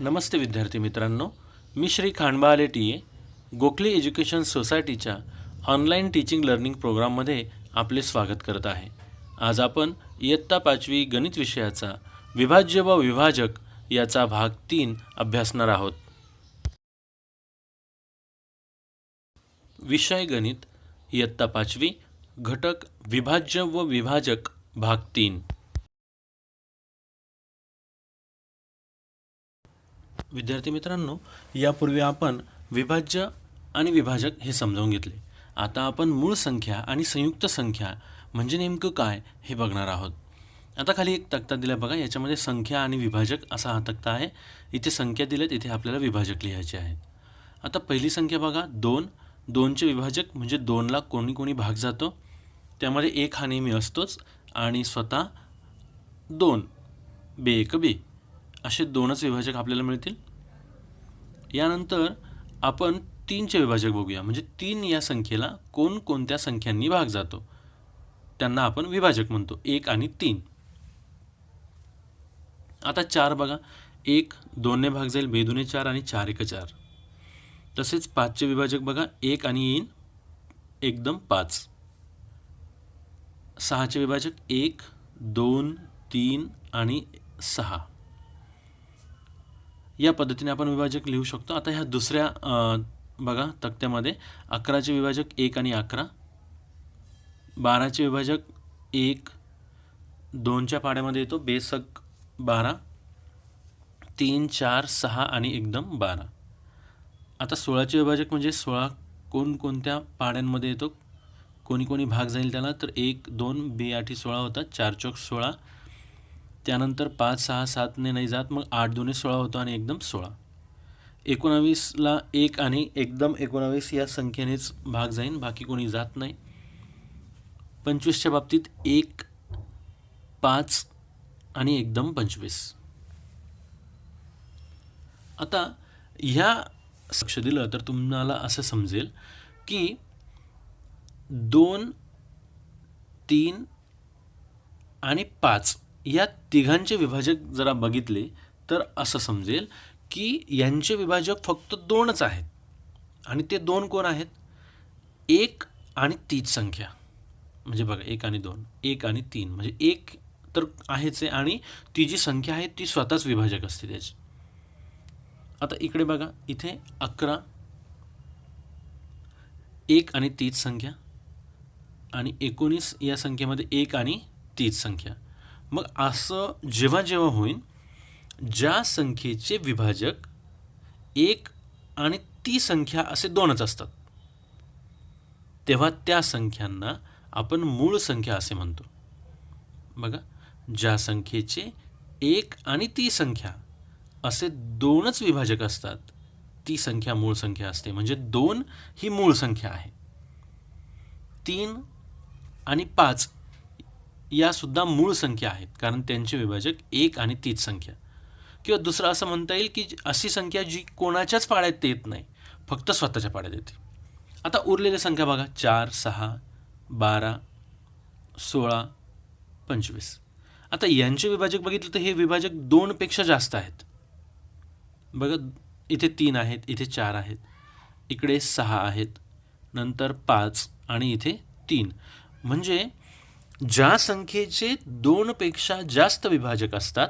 नमस्ते विद्यार्थी मित्रांनो. मी Shri Khandbale T A Gokhale education सोसायटीच्या ऑनलाईन टीचिंग लर्निंग प्रोग्राममध्ये आपले स्वागत करत आहे. आज आपण इयत्ता पाचवी गणित विषयाचा विभाज्य व विभाजक याचा भाग तीन अभ्यासणार आहोत. विषय गणित इयत्ता पाचवी घटक विभाज्य व विभाजक भाग तीन. विद्यार्थी मित्रांनो यापूर्वी आपण विभाज्य आणि विभाजक हे समजावून घेतले. आता आपण मूळ संख्या आणि संयुक्त संख्या म्हणजे नेमकं काय हे बघणार आहोत. आता खाली एक तक्ता दिला बघा याच्यामध्ये संख्या आणि विभाजक असा हा तक्ता आहे. इथे संख्या दिल्यात इथे आपल्याला विभाजक लिहायचे आहेत. आता पहिली संख्या बघा दोन. दोनचे विभाजक म्हणजे दोनला कोणी कोणी भाग जातो. त्यामध्ये एक हा नेहमी असतोच आणि स्वतः दोन. बे एक बे. असे दोनच विभाजक आपल्याला मिळतील. यानंतर आपण तीनचे विभाजक बघूया. म्हणजे तीन या संख्येला कोणकोणत्या संख्यांनी भाग जातो? त्यांना आपण विभाजक म्हणतो. एक आणि तीन. आता चार बघा. एक दोनने भाग जाईल. बेदुने चार आणि चार एक चार. तसेच पाचचे विभाजक बघा. एक आणि येईन एकदम पाच. सहाचे विभाजक एक दोन तीन आणि सहा. या पद्धतीने आपण विभाजक लिहू शकतो. आता ह्या दुसऱ्या बघा तक्त्यामध्ये अकराचे विभाजक एक आणि अकरा. बाराचे विभाजक एक दोनच्या पाड्यामध्ये येतो बेसक बारा तीन चार सहा आणि एकदम बारा. आता सोळाचे विभाजक म्हणजे सोळा कोणकोणत्या पाड्यांमध्ये येतो? कोणी कोणी भाग जाईल त्याला? तर एक दोन बे आठी सोळा होतात. चार चौक सोळा त्यानंतर पाच सहा सातने नाही जात मग आठ दोन्ही सोळा होतो आणि एकदम सोळा. एकोणावीसला एक आणि एकदम एकोणावीस या संख्येनेच भाग जाईन बाकी कोणी जात नाही. पंचवीसच्या बाबतीत एक पाच आणि एकदम पंचवीस. आता ह्या लक्ष दिलं तर तुम्हाला असं समजेल की दोन तीन आणि पाच या तिघांचे विभाजक जरा बघितले तर असं समजेल की यांचे विभाजक फक्त दोनच आहेत. आणि ते दोन कोण आहेत? एक आणि तीच संख्या. म्हणजे बघा एक आणि दोन. एक आणि तीन. म्हणजे एक तर आहेच आहे आणि ती जी संख्या आहे ती स्वतःच विभाजक असते त्याची. आता इकडे बघा इथे अकरा एक आणि तीच संख्या आणि एकोणीस या संख्येमध्ये एक आणि तीच संख्या. मग असं जेव्हा जेव्हा होईल ज्या संख्येचे विभाजक एक आणि ती संख्या असे दोनच असतात तेव्हा त्या संख्यांना आपण मूळ संख्या असे म्हणतो. बघा ज्या संख्येचे एक आणि ती संख्या असे दोनच विभाजक असतात ती संख्या मूळ संख्या असते. म्हणजे दोन ही मूळ संख्या आहे. तीन आणि पाच यासुद्धा मूळ संख्या आहेत. कारण त्यांचे विभाजक एक आणि तीच संख्या. किंवा दुसरं असं म्हणता येईल की अशी संख्या जी कोणाच्याच पाड्यात येत नाही फक्त स्वतःच्या पाड्यात येते. आता उरलेल्या संख्या बघा. चार सहा बारा सोळा पंचवीस. आता यांचे विभाजक बघितलं तर हे विभाजक दोनपेक्षा जास्त आहेत. बघा इथे तीन आहेत इथे चार आहेत इकडे सहा आहेत नंतर पाच आणि इथे तीन. म्हणजे ज्या संख्येचे दोनपेक्षा जास्त विभाजक असतात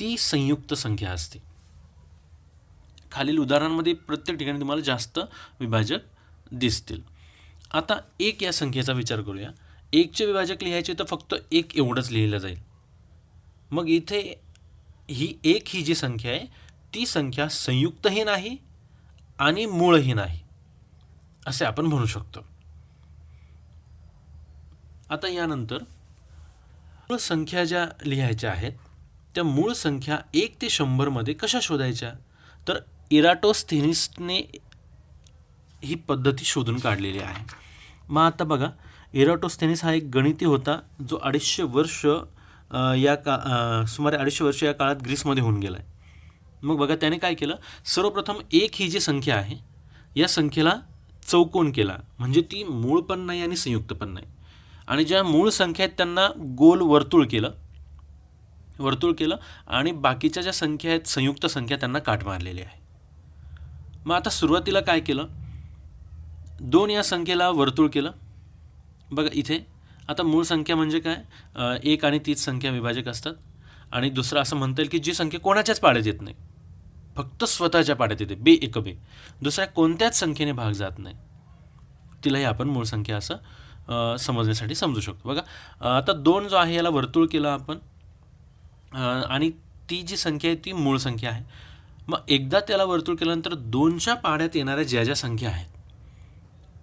ती संयुक्त संख्या असते. खालील उदाहरणांमध्ये प्रत्येक ठिकाणी तुम्हाला जास्त विभाजक दिसतील. आता एक या संख्येचा विचार करूया. एकचे विभाजक लिहायचे तर फक्त एक एवढंच लिहिलं जाईल. मग इथे ही एक ही जी संख्या आहे ती संख्या संयुक्तही नाही आणि मूळही नाही असे आपण म्हणू शकतो. आता यानंतर मूळ संख्या ज्या लिहायच्या आहेत त्या मूळ संख्या एक ते शंभरमध्ये कशा शोधायच्या? तर इराटोस्थेनिसने ही पद्धती शोधून काढलेली आहे. मग आता बघा इराटोस्थेनिस हा एक गणिती होता जो अडीचशे वर्ष या का सुमारे अडीचशे वर्ष या काळात ग्रीसमध्ये होऊन गेला आहे मग बघा त्याने काय केलं? सर्वप्रथम एक ही जी संख्या आहे या संख्येला चौकोन केला. म्हणजे ती मूळ पण नाही आणि संयुक्त पण नाही. आणि ज्या मूळ संख्या आहेत त्यांना गोल वर्तुळ केलं. वर्तुळ केलं आणि बाकीच्या ज्या संख्या आहेत संयुक्त संख्या त्यांना काट मारलेली आहे. मग आता सुरुवातीला काय केलं? दोन या संख्येला वर्तुळ केलं. बघा इथे आता मूळ संख्या म्हणजे काय? एक आणि तीच संख्या विभाजक असतात. आणि दुसरं असं म्हणता येईल की जी संख्या कोणाच्याच पाड्यात येत नाही. फक्त स्वतःच्या पाड्यात येते बे एक बे दुसऱ्या कोणत्याच संख्येने भाग जात नाही. तिलाही आपण मूळ संख्या असं समजण्यासाठी समजू शकतो. बघा आता दोन जो आहे याला वर्तुळ केलं आपण. आणि ती जी संख्या आहे ती मूळ संख्या आहे. मग एकदा त्याला वर्तुळ केल्यानंतर दोनच्या पाड्यात येणाऱ्या ज्या ज्या संख्या आहेत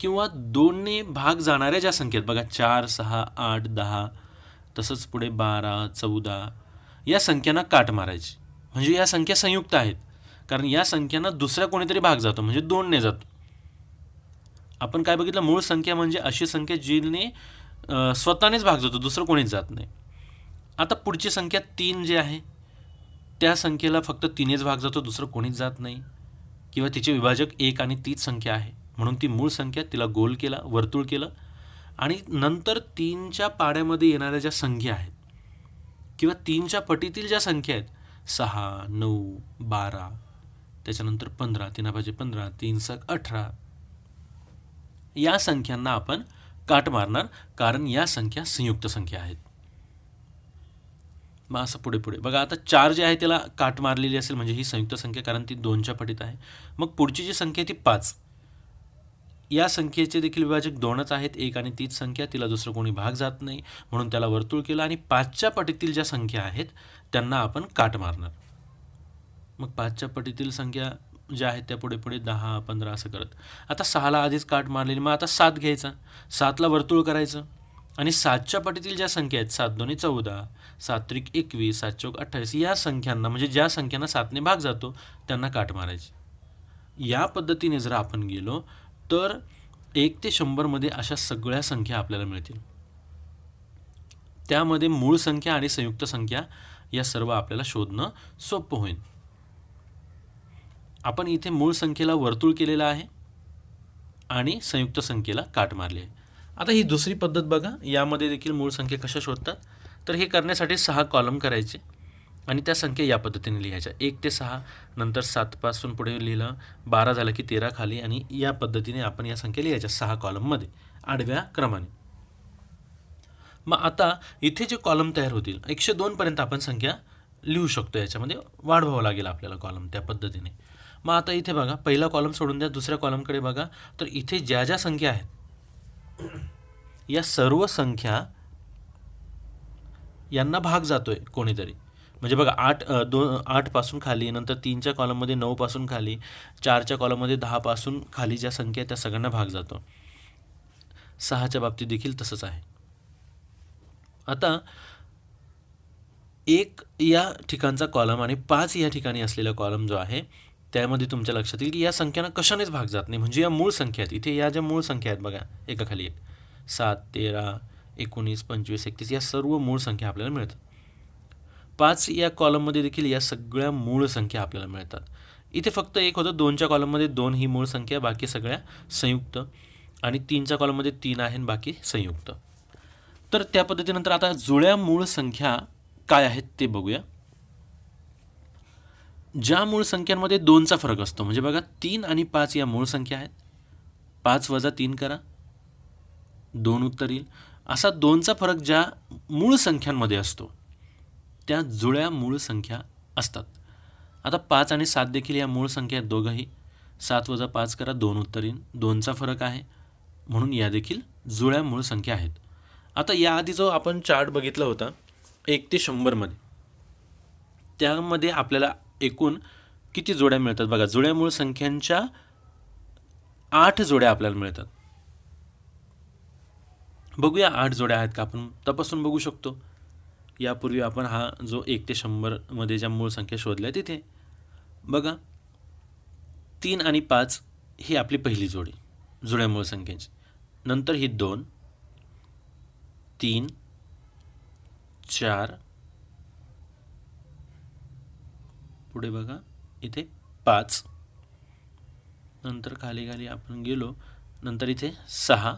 किंवा दोनने भाग जाणाऱ्या ज्या संख्या आहेत बघा चार सहा आठ दहा तसंच पुढे बारा चौदा या संख्यांना काट मारायची. म्हणजे या संख्या संयुक्त आहेत. कारण या संख्यांना दुसऱ्या कोणीतरी भाग जातो म्हणजे दोनने जातो. आपण काय बघितलं मूळ संख्या म्हणजे अशी संख्या जीने स्वतःनेच भाग जातो दुसरं कोणीच जात नाही. आता पुढची संख्या तीन जी आहे त्या संख्येला फक्त तिनेच भाग जातो दुसरं कोणीच जात नाही. किंवा तिचे विभाजक एक आणि तीच संख्या आहे. म्हणून ती मूळ संख्या तिला गोल केला वर्तुळ केलं. आणि नंतर तीनच्या पाड्यामध्ये येणाऱ्या ज्या संख्या आहेत किंवा तीनच्या पटीतील ज्या संख्या आहेत सहा नऊ बारा त्याच्यानंतर पंधरा तीनापाचे पंधरा तीन सक अठरा या संख्यांना आपण काट मारणार कारण या संख्या संयुक्त संख्या आहेत. मग असं पुढे पुढे. बघा आता चार जे आहे त्याला काट मारलेली असेल म्हणजे ही संयुक्त संख्या कारण ती दोनच्या पटीत आहे. मग पुढची जी संख्या आहे ती पाच. या संख्येचे देखील विभाजक दोनच आहेत एक आणि तीच संख्या तिला दुसरं कोणी भाग जात नाही म्हणून त्याला वर्तुळ केलं आणि पाचच्या पटीतील ज्या संख्या आहेत त्यांना आपण काट मारणार. मग पाचच्या पटीतील संख्या ज्या आहेत त्या पुढे पुढे दहा पंधरा असं करत. आता सहाला आधीच काट मारलेली मग आता सात घ्यायचा. सातला वर्तुळ करायचं. आणि सातच्या पटीतील ज्या संख्या आहेत सात दोन्ही चौदा सात त्रिक एकवीस सात चौक अठ्ठावीस या संख्यांना म्हणजे ज्या संख्यांना सातने भाग जातो त्यांना काट मारायची. या पद्धतीने जर आपण गेलो तर एक ते शंभरमध्ये अशा सगळ्या संख्या आपल्याला मिळतील. त्यामध्ये मूळ संख्या आणि संयुक्त संख्या या सर्व आपल्याला शोधणं सोपं होईल. आपण इथे मूळ संख्येला वर्तुळ केलेलं आहे आणि संयुक्त संख्येला काट मारली आहे. आता ही दुसरी पद्धत बघा. यामध्ये देखील मूळ संख्या कशा शोधतात? तर हे करण्यासाठी सहा कॉलम करायचे आणि त्या संख्या या पद्धतीने लिहायच्या. एक ते सहा नंतर सातपासून पुढे लिहिलं बारा झालं की तेरा खाली आणि या पद्धतीने आपण या संख्या लिहायच्या सहा कॉलममध्ये आडव्या क्रमाने. मग आता इथे जे कॉलम तयार होतील एकशे दोनपर्यंत आपण संख्या लिहू शकतो. याच्यामध्ये वाढवावं लागेल आपल्याला कॉलम त्या पद्धतीने. मग आता इथे बघा पहिला कॉलम सोडून द्या दुसऱ्या कॉलमकडे बघा. तर इथे ज्या ज्या संख्या आहेत या सर्व संख्या यांना भाग जातो आहे कोणीतरी. म्हणजे बघा आठ दोन आठपासून खाली नंतर तीनच्या कॉलममध्ये नऊपासून खाली चारच्या कॉलममध्ये दहापासून खाली ज्या संख्या आहेत त्या सगळ्यांना भाग जातो. सहाच्या बाबतीत देखील तसंच आहे. आता एक या ठिकाणचा कॉलम आणि पाच या ठिकाणी असलेला कॉलम जो आहे त्यामध्ये तुमच्या लक्षात येईल की या संख्यांना कशानेच भाग जात नाही. म्हणजे या मूळ संख्या आहेत. इथे या ज्या मूळ संख्या आहेत बघा एकाखाली एक. सात तेरा एकोणीस पंचवीस एकतीस या सर्व मूळ संख्या आपल्याला मिळतात. पाच या कॉलममध्ये देखील या सगळ्या मूळ संख्या आपल्याला मिळतात. इथे फक्त एक होतं. दोनच्या कॉलममध्ये दोन ही मूळ संख्या बाकी सगळ्या संयुक्त. आणि तीनच्या कॉलममध्ये तीन आहे आणि बाकी संयुक्त. तर त्या पद्धतीनंतर आता जुळ्या मूळ संख्या काय आहेत ते बघूया. ज्या मूळ संख्यांमध्ये दोनचा फरक असतो म्हणजे बघा तीन आणि पाच या मूळ संख्या आहेत. पाच वजा तीन करा. दोन उत्तर येईल. असा दोनचा फरक ज्या मूळ संख्यांमध्ये असतो त्या जुळ्या मूळ संख्या असतात. आता पाच आणि सात देखील या मूळ संख्या आहेत दोघंही. सात वजा पाच करा दोन उत्तर येईल. दोनचा फरक आहे. म्हणून या देखील जुळ्या मूळ संख्या आहेत. आता याआधी जो आपण चार्ट बघितला होता एक ते शंभरमध्ये त्यामध्ये आपल्याला एकूण किती जोड्या मिळतात बघा? जुळ्या मूळ संख्यांच्या आठ जोड्या आपल्याला मिळतात. बघूया आठ जोड्या आहेत का आपण? तपासून बघू शकतो. यापूर्वी आपण हा जो एक ते शंभरमध्ये ज्या मूळ संख्या शोधल्या तिथे बघा. तीन आणि पाच ही आपली पहिली जोडी जुळ्या मूळ संख्येची. नंतर ही दोन तीन चार पुढे बघा. इथे पाच. नंतर खाली खाली आपण गेलो. नंतर इथे सहा.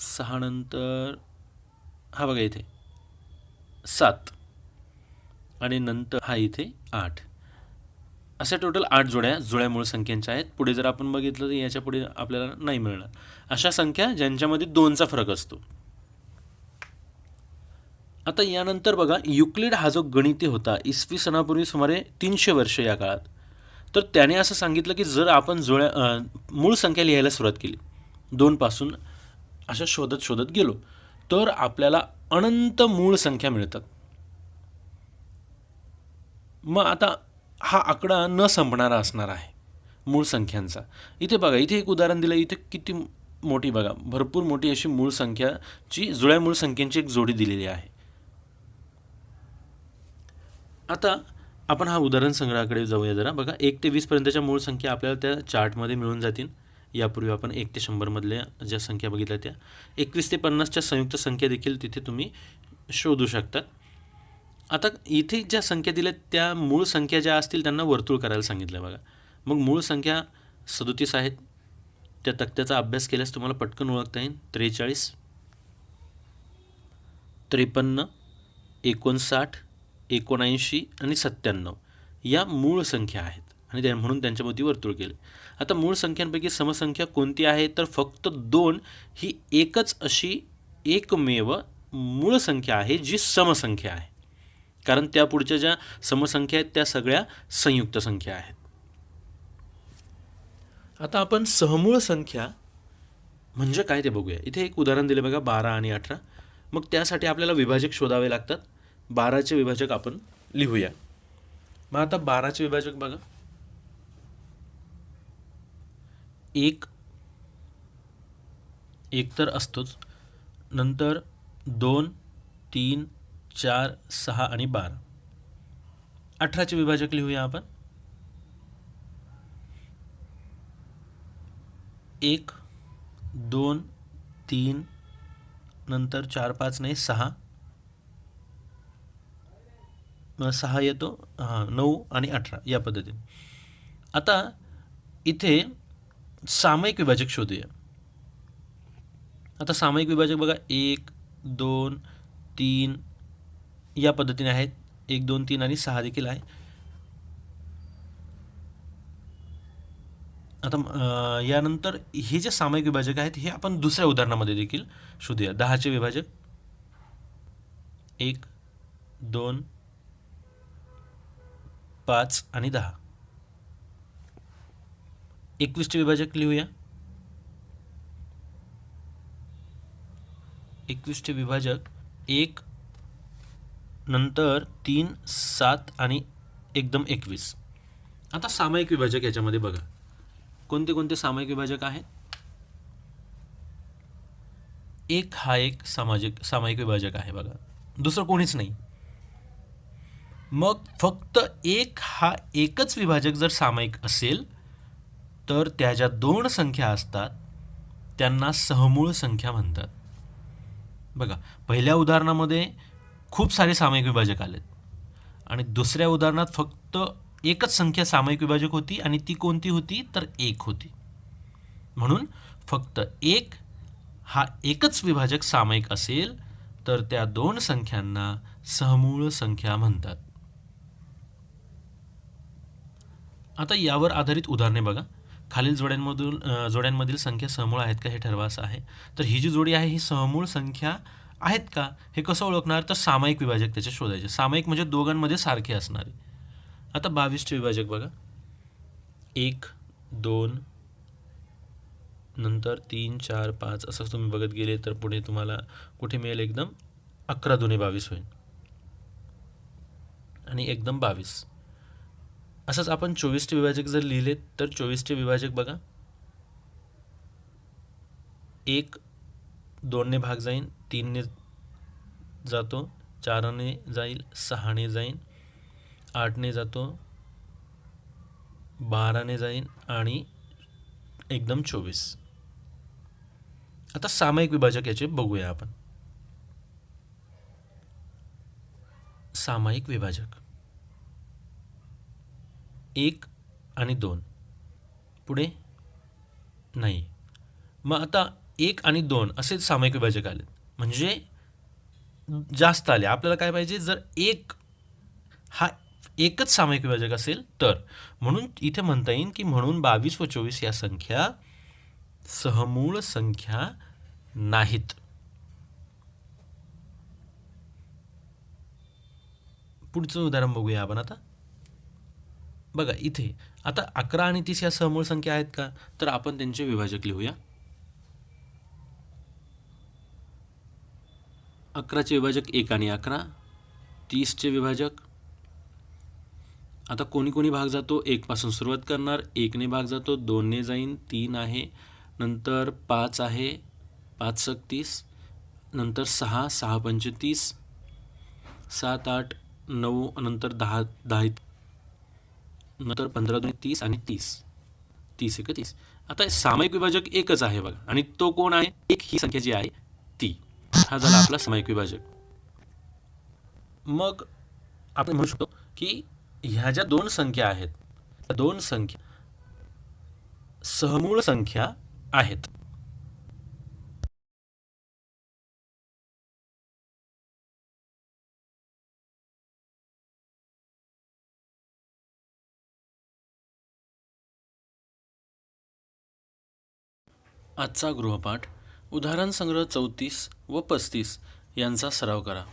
सहा नंतर हा बघा इथे. सात. आणि नंतर हा इथे आठ. अशा टोटल आठ जोड्या जुळ्या मूळ संख्यांच्या आहेत. पुढे जर आपण बघितलं तर याच्यापुढे आपल्याला नाही मिळणार. अशा संख्या ज्यांच्यामध्ये दोनचा फरक असतो. आता यानंतर बघा युक्लिड हा जो गणिती होता इसवी सणापूर्वी सुमारे तीनशे वर्ष या काळात. तर त्याने असं सांगितलं की जर आपण जुळ्या मूळ संख्या लिहायला सुरुवात केली दोनपासून अशा शोधत शोधत गेलो तर आपल्याला अनंत मूळ संख्या मिळतात. मग आता हा आकडा न संपणारा असणार आहे मूळ संख्यांचा. इथे बघा इथे एक उदाहरण दिलं इथे किती मोठी बघा भरपूर मोठी अशी मूळ संख्याची जुळ्या मूळ संख्यांची एक जोडी दिलेली आहे. आता आपण हा उदाहरण संग्रहाकडे जाऊया जरा. बघा एक ते वीसपर्यंतच्या मूळ संख्या आपल्याला त्या चार्टमध्ये मिळून जातील. यापूर्वी आपण एक ते शंभरमधल्या ज्या संख्या बघितल्या त्या. एकवीस ते पन्नासच्या संयुक्त संख्या देखील तिथे तुम्ही शोधू शकतात आता इथे ज्या संख्या दिल्या त्या मूळ संख्या ज्या असतील त्यांना वर्तुळ करायला सांगितलं बघा. मग मूळ संख्या सदोतीस आहेत. त्या तक्त्याचा अभ्यास केल्यास तुम्हाला पटकन ओळखता येईल. त्रेचाळीस त्रेपन्न एकोणसाठ एकोणऐंशी आणि सत्त्याण्णव या मूळ संख्या आहेत. आणि त्या म्हणून त्यांच्यामध्ये वर्तुळ केले. आता मूळ संख्यांपैकी समसंख्या कोणती आहे? तर फक्त दोन ही एकच अशी एकमेव मूळ संख्या आहे जी समसंख्या आहे. कारण त्या पुढच्या ज्या समसंख्या आहेत त्या सगळ्या संयुक्त संख्या आहेत. आता आपण सहमूळ संख्या म्हणजे काय ते बघूया. इथे एक उदाहरण दिले बघा बारा आणि अठरा. मग त्यासाठी आपल्याला विभाजक शोधावे लागतात. बाराचे विभाजक आपण लिहूया. मग आता बाराचे विभाजक बघा. एक एक तर असतोच. नंतर दोन तीन चार सहा आणि बारा. अठराचे विभाजक लिहूया आपण. एक दोन तीन नंतर चार पाच नाही सहा. सहा येतो हां नऊ आणि अठरा या पद्धतीने. आता इथे सामायिक विभाजक शोधूया. आता सामायिक विभाजक बघा एक दोन तीन या पद्धतीने आहेत. एक दोन तीन आणि सहा देखील आहे. आता यानंतर हे जे सामायिक विभाजक आहेत हे आपण दुसऱ्या उदाहरणामध्ये देखील शोधूया. दहाचे विभाजक. एक दोन पाच आणि दहा. एकवीसचे विभाजक लिहूया. एकवीसचे विभाजक एक नंतर तीन सात आणि एकदम एकवीस. आता सामायिक विभाजक याच्यामध्ये बघा. कोणते कोणते सामायिक विभाजक आहेत? एक हा एक सामाजिक सामायिक विभाजक आहे बघा. दुसरं कोणीच नाही. मग फक्त एक हा एकच विभाजक जर सामायिक असेल तर त्या ज्या दोन संख्या असतात त्यांना सहमूळ संख्या म्हणतात. बघा पहिल्या उदाहरणामध्ये खूप सारे सामायिक विभाजक आलेत. आणि दुसऱ्या उदाहरणात फक्त एकच संख्या सामायिक विभाजक होती आणि ती कोणती होती? तर एक होती. म्हणून फक्त एक हा एकच विभाजक सामायिक असेल तर त्या दोन संख्यांना सहमूळ संख्या म्हणतात. आता यावर आधारित उदाहरणे बघा. खालील जोड्यांमधून जोड्यांमधील संख्या समूळ आहेत का हे ठरवा असं आहे. तर ही जी जोडी आहे ही समूळ संख्या आहेत का? हे कसं ओळखणार? तर सामायिक विभाजक त्याचे शोधायचे. सामायिक म्हणजे दोघांमध्ये सारखे असणारे. आता बावीसचे विभाजक बघा. एक दोन नंतर तीन चार पाच असं तुम्ही बघत गेले तर पुढे तुम्हाला कुठे मिळेल? एकदम अकरा दोन्ही बावीस होईल. आणि एकदम बावीस. असंच आपण चोवीसचे विभाजक जर लिहिले तर चोवीसचे विभाजक बघा. एक दोनने भाग जाईन तीनने जातो चारने जाईल सहाने जाईन आठने जातो बाराने जाईन आणि एकदम चोवीस. आता सामायिक विभाजक याचे बघूया आपण. सामायिक विभाजक. एक आणि दोन. पुढे नाही. मग आता एक आणि दोन असे सामायिक विभाजक आले म्हणजे जास्त आले. आपल्याला काय पाहिजे? जर एक हा एकच सामायिक विभाजक असेल तर. म्हणून इथे म्हणता येईल की म्हणून बावीस व चोवीस या संख्या सहमूळ संख्या नाहीत. पुढचं उदाहरण बघूया आपण आता. बघा इथे. आता अकरा आणि तीस या समूळ संख्या आहेत का? तर आपण त्यांचे विभाजक लिहूया. अकराचे विभाजक एक आणि अकरा. तीसचे विभाजक. आता कोणी कोणी भाग जातो? एकपासून सुरुवात करणार. एकने भाग जातो. दोनने जाईन. तीन आहे. नंतर पाच आहे. पाच सक तीस. नंतर सहा. सहा पंचतीस सात आठ नऊ. नंतर दहा दहा नंतर पंधरा दोन तीस आणि तीस. तीस एक तीस. आता सामायिक विभाजक एकच आहे बघा. आणि तो कोण आहे? एक ही संख्या जी आहे ती. हा झाला आपला सामायिक विभाजक. मग आपण म्हणू शकतो की ह्या ज्या दोन संख्या आहेत त्या दोन संख्या सहमूळ संख्या आहेत. आजचा गृहपाठ उदाहरण संग्रह चौतीस व पस्तीस यांचा सराव करा.